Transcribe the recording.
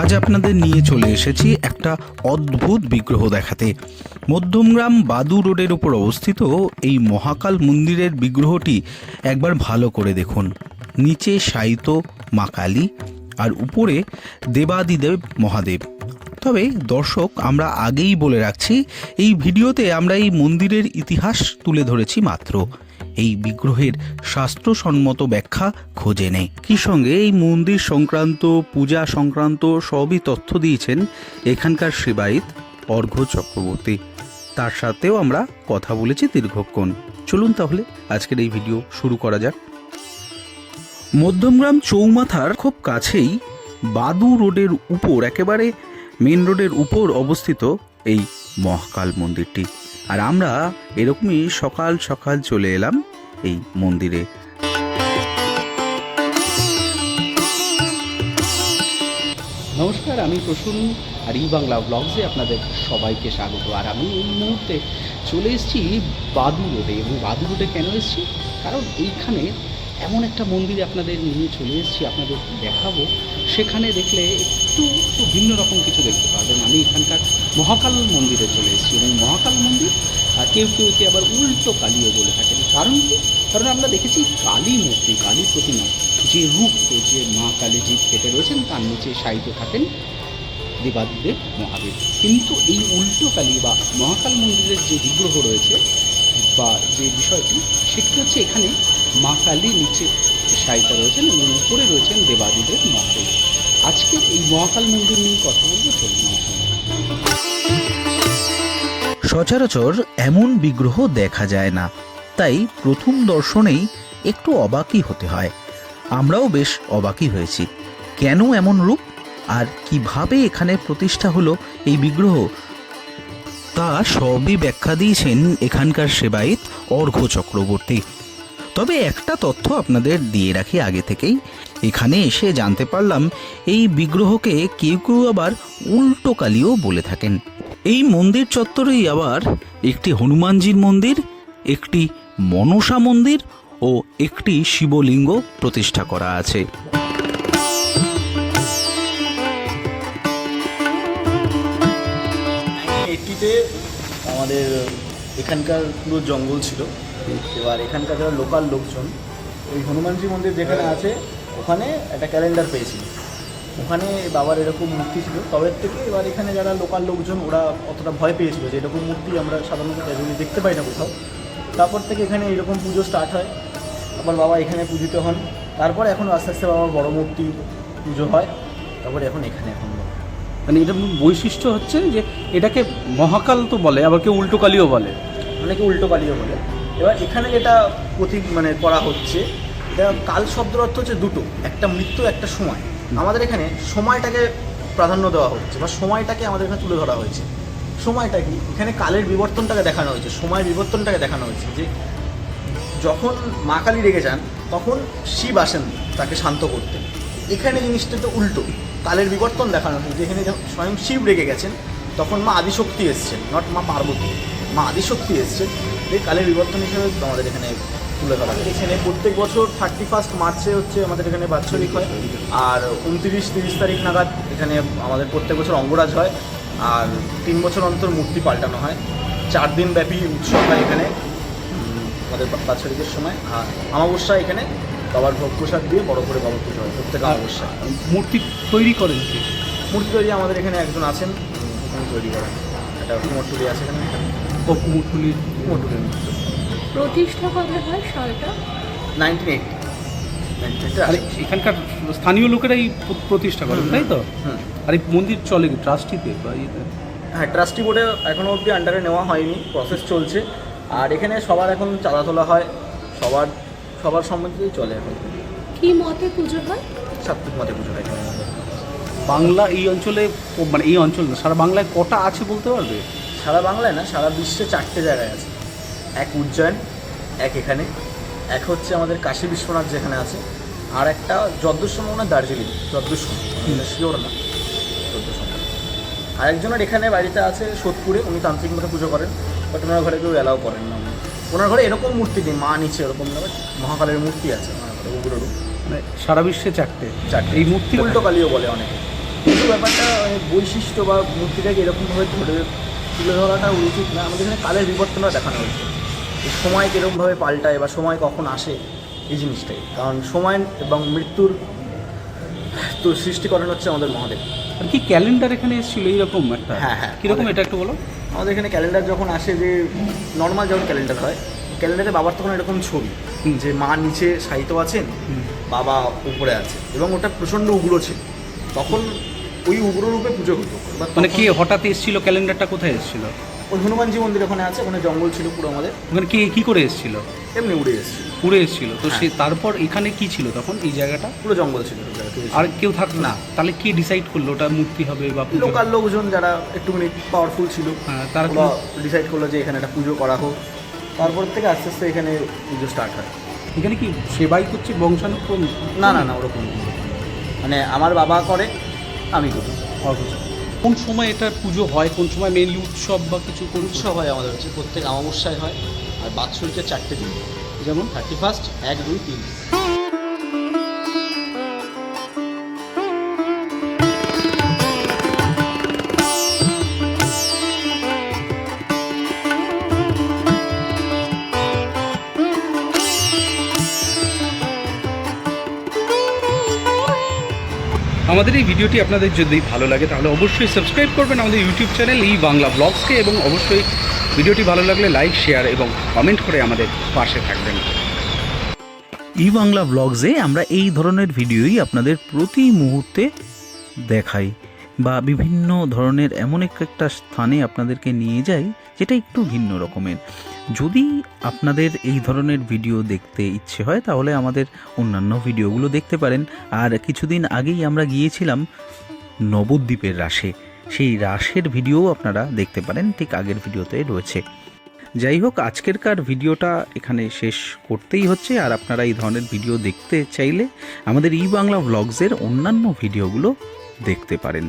আজ আপনাদের নিয়ে চলে এসেছি একটা অদ্ভুত বিগ্রহ দেখাতে। মধ্যমগ্রাম বাদু রোডের উপর অবস্থিত এই মহাকাল মন্দিরের বিগ্রহটি একবার ভালো করে দেখুন। নিচে শায়িত মা কালী আর উপরে দেবাদিদেব মহাদেব। তবে দর্শক, আমরা আগেই বলে রাখছি, এই ভিডিওতে আমরা এই মন্দিরের ইতিহাস তুলে ধরেছি মাত্র। এই বিগ্রহের শাস্ত্রসম্মত ব্যাখ্যা খোঁজে নেই কি সঙ্গে? এই মন্দির সংক্রান্ত, পূজা সংক্রান্ত সবই তথ্য দিয়েছেন এখানকার সেবায়িত অর্ঘ্য চক্রবর্তী। তার সাথেও আমরা কথা বলেছি দীর্ঘক্ষণ। চলুন তাহলে আজকের এই ভিডিও শুরু করা যাক। মধ্যমগ্রাম চৌমাথার খুব কাছেই বাদু রোডের উপর, একেবারে মেন রোডের উপর অবস্থিত এই মহাকাল মন্দিরটি। আর আমরা এরকমই সকাল সকাল চলে এলাম এই মন্দিরে। নমস্কার, আমি প্রসূন আর ই বাংলা ব্লগসে আপনাদের সবাইকে স্বাগত। আর আমি এই মুহূর্তে চলে এসেছি বাদু রোডে। এবং বাদু রোডে কেন এসেছি? কারণ এইখানে এমন একটা মন্দিরে আপনাদের নিয়ে চলে এসেছি, আপনাদের দেখাবো। সেখানে দেখলে একটু ভিন্ন রকম কিছু দেখতে পাবেন আমি এখানকার মহাকাল মন্দিরে চলে এসেছি এবং মহাকাল মন্দির আর কেউ কেউ একে আবার উল্টো কালীও বলে থাকেন। কারণ কি? কারণ আমরা দেখেছি কালী মূর্তি, কালী প্রতিমা, যে রূপ যে মা কালীজি খেতে রয়েছেন, তার নিচে শায়িত থাকেন দেবাদিদেব মহাদেব কিন্তু এই উল্টো কালী বা মহাকাল মন্দিরের যে বিগ্রহ রয়েছে বা যে বিষয়টি, সেটি হচ্ছে এখানে মা কালী নিচে শায়িতা রয়েছেন এবং উপরে রয়েছেন দেবাদিদেব মহাদেব। আজকে এই মহাকাল মন্দির নিয়ে কথা বলব চলুন সচরাচর এমন বিগ্রহ দেখা যায় না, তাই প্রথম দর্শনেই একটু অবাকই হতে হয়। আমরাও বেশ অবাকই হয়েছি। কেন এমন রূপ? আর কীভাবে এখানে প্রতিষ্ঠা হলো এই বিগ্রহ? তা সবই ব্যাখ্যা দিয়েছেন এখানকার সেবায়িত অর্ঘ্য চক্রবর্তী। তবে একটা তথ্য আপনাদের দিয়ে রাখি আগে থেকেই। এখানে এসে জানতে পারলাম, এই বিগ্রহকে কেউ কেউ আবার উল্টো কালীও বলে থাকেন। এই মন্দির চত্বরেই আবার একটি হনুমানজির মন্দির, একটি মনসা মন্দির ও একটি শিবলিঙ্গ প্রতিষ্ঠা করা আছে। এইটিতে আমাদের এখানকার পুরো জঙ্গল ছিল। এবার এখানকার যারা লোকাল লোকজন ওই হনুমানজি মন্দির যেখানে আছে ওখানে একটা ক্যালেন্ডার পেয়েছি। ওখানে বাবার এরকম মূর্তি ছিল। তবে থেকে এবার এখানে যারা লোকাল লোকজন ওরা অতটা ভয় পেয়েছিল যে এরকম মূর্তি আমরা সাধারণত ক্যাজুয়ালি দেখতে পাই না কোথাও। তারপর থেকে এখানে এরকম পুজো স্টার্ট হয়। আবার বাবা এখানে পূজিত হন। তারপর এখন আস্তে আস্তে বাবার বড় মূর্তি পুজো হয়। তারপরে এখন এখানে এখন মানে এটা বৈশিষ্ট্য হচ্ছে যে এটাকে মহাকাল তো বলে আবার কেউ উল্টো কালীও বলে। অনেকে উল্টো কালিও বলে। এবার এখানে যেটা প্রতীক মানে করা হচ্ছে, এটা কাল শব্দের অর্থ হচ্ছে দুটো, একটা মৃত্যু, একটা সময়। আমাদের এখানে সময়টাকে প্রাধান্য দেওয়া হচ্ছে, বা সময়টাকে আমাদের এখানে তুলে ধরা হয়েছে। সময়টা কি? এখানে কালের বিবর্তনটাকে দেখানো হয়েছে, সময়ের বিবর্তনটাকে দেখানো হয়েছে যে যখন মা কালী রেগে যান, তখন শিব আসেন তাকে শান্ত করতে। এখানে জিনিসটা তো উল্টো, কালের বিবর্তন দেখানো হয়েছে যেখানে স্বয়ং শিব রেগে গেছেন, তখন মা আদিশক্তি এসছেন, নট মা পার্বতী, মা আদিশক্তি এসছেন। কালের বিবর্তন হিসেবে আমাদের এখানে তুলে ধরা হয় এখানে প্রত্যেক বছর থার্টি ফার্স্ট মার্চে হচ্ছে আমাদের এখানে বাৎসরিক হয়। আর উনত্রিশ তিরিশ তারিখ নাগাদ এখানে আমাদের প্রত্যেক বছর অঙ্গরাজ হয়। আর তিন বছর অন্তর মূর্তি পাল্টানো হয়। চার দিন ব্যাপী উৎসব হয় এখানে আমাদের বাৎসরিকের সময়। আর অমাবস্যা এখানে বাবার ভোগ প্রসাদ দিয়ে বড় করে বাবার পুজো হয় প্রত্যেক অমাবস্যায়। মূর্তি তৈরি করেন কি? মূর্তি তৈরি আমাদের এখানে একজন আছেন তৈরি করেন। একটা কুমোরটুলি আছে এখানে। ও কুমোরটুলির কুমোরটুলি প্রতিষ্ঠা কবে হয় সালটা নাইনটিন এইটি আর এখানকার স্থানীয় লোকেরাই প্র- প্রতিষ্ঠা করেন তাই তো? আর এই মন্দির চলে কি ট্রাস্টিতে বা ইয়েতে? হ্যাঁ ট্রাস্টি বোর্ডে এখনও অবধি আন্ডারে নেওয়া হয়নি প্রসেস চলছে। আর এখানে সবার এখন চাঁদা তোলা হয় সবার সবার সম্মতিতেই চলে এখন। কি মতে পুজো হয়? সাত্বিক মতে পুজো হয়। এখানে বাংলা এই অঞ্চলে মানে এই অঞ্চল না সারা বাংলায় কটা আছে বলতে পারবে? সারা বাংলায় না সারা বিশ্বে চারটে জায়গায় আছে। এক উজ্জয়ন এক এখানে এক হচ্ছে আমাদের কাশী বিশ্বনাথ যেখানে আছে আর একটা যদ্দূর হয় দার্জিলিং? যদ্দূর শিওর না যদ্দূর আর একজনের এখানে বাড়িতে আছে সোদপুরে উনি তান্ত্রিক মতো পুজো করেন বাট ওনার ঘরে কেউ অ্যালাউ করেন না। ওনার ঘরে এরকম মূর্তি নেই মা নিচে এরকম না মহাকালের মূর্তি আছে ওনার ঘরে রূপ মানে সারা বিশ্বে চারটে। চারটে। এই মূর্তি উল্টো কালিও বলে অনেকে। কিন্তু ব্যাপারটা মানে বৈশিষ্ট্য বা মূর্তিটাকে এরকমভাবে ধরে তুলে ধরাটা উচিত না। আমাদের এখানে কালের বিবর্তনটা দেখানো হয়েছে। সময় কীরকমভাবে পাল্টায় বা সময় কখন আসে এই জিনিসটাই। কারণ সময় এবং মৃত্যুর তো সৃষ্টি করেন হচ্ছে আমাদের মহাদেব। আর কি ক্যালেন্ডার এখানে এসেছিল? এইরকম একটা। হ্যাঁ, হ্যাঁ। কীরকম এটা একটু বলো? আমাদের এখানে ক্যালেন্ডার যখন আসে যে নর্মাল যখন ক্যালেন্ডার হয় ক্যালেন্ডারে বাবার তখন এরকম ছবি যে মা নিচে সাহিত্য আছেন বাবা উপরে আছে এবং ওটা প্রচণ্ড উগ্র ছিল। তখন ওই উগ্র রূপে পুজো হতো মানে কে হঠাৎ এসেছিল ক্যালেন্ডারটা কোথায় এসেছিল? ওই হনুমানজি মন্দির ওখানে আছে ওখানে জঙ্গল ছিল পুরো আমাদের। ওখানে কে কি করে এসেছিল? এমনি উড়ে এসেছিল। উড়ে এসেছিল। তো সে হ্যাঁ। তারপর এখানে কি ছিল তখন এই জায়গাটা? পুরো জঙ্গল ছিল আর কেউ থাক না তাহলে কে ডিসাইড করল ওটা মূর্তি হবে বা লোকাল লোকজন যারা একটুখানি পাওয়ারফুল ছিল হ্যাঁ, তারা ডিসাইড করল যে এখানে একটা পুজো করা হোক। তারপর থেকে আস্তে আস্তে এখানে পুজো স্টার্ট হয়। এখানে কি সেবাই করছে বংশানুক্রম? না না না ওরকম মানে আমার বাবা করে আমি করি। কোন সময় এটা পুজো হয়? কোন সময় মেনলি উৎসব বা কিছু কোন উৎসব হয় আমাদের হচ্ছে প্রত্যেক অমাবস্যায় হয় আর বাৎসরিকের চারটে দিন। যেমন? থার্টি ফার্স্ট এক দুই তিন। আমাদের এই ভিডিওটি আপনাদের যদি ভালো লাগে, তাহলে অবশ্যই সাবস্ক্রাইব করবেন আমাদের ইউটিউব চ্যানেল ই বাংলা ব্লগসকে এবং অবশ্যই ভিডিওটি ভালো লাগলে লাইক শেয়ার এবং কমেন্ট করে আমাদের পাশে থাকবেন। ই বাংলা ব্লগসে আমরা এই ধরনের ভিডিওই আপনাদের প্রতি মুহূর্তে দেখাই বা বিভিন্ন ধরনের এমন এক একটা স্থানে আপনাদেরকে নিয়ে যাই যেটা একটু ভিন্ন রকমের। যদি আপনাদের এই ধরনের ভিডিও দেখতে ইচ্ছে হয়, তাহলে আমাদের অন্যান্য ভিডিওগুলো দেখতে পারেন। আর কিছুদিন আগেই আমরা গিয়েছিলাম নবদ্বীপের রাসে সেই রাসের ভিডিও আপনারা দেখতে পারেন, ঠিক আগের ভিডিওতে রয়েছে। যাই হোক, আজকেরকার ভিডিওটা এখানে শেষ করতেই হচ্ছে। আর আপনারা এই ধরনের ভিডিও দেখতে চাইলে আমাদের ই বাংলা ব্লগসের অন্যান্য ভিডিওগুলো দেখতে পারেন।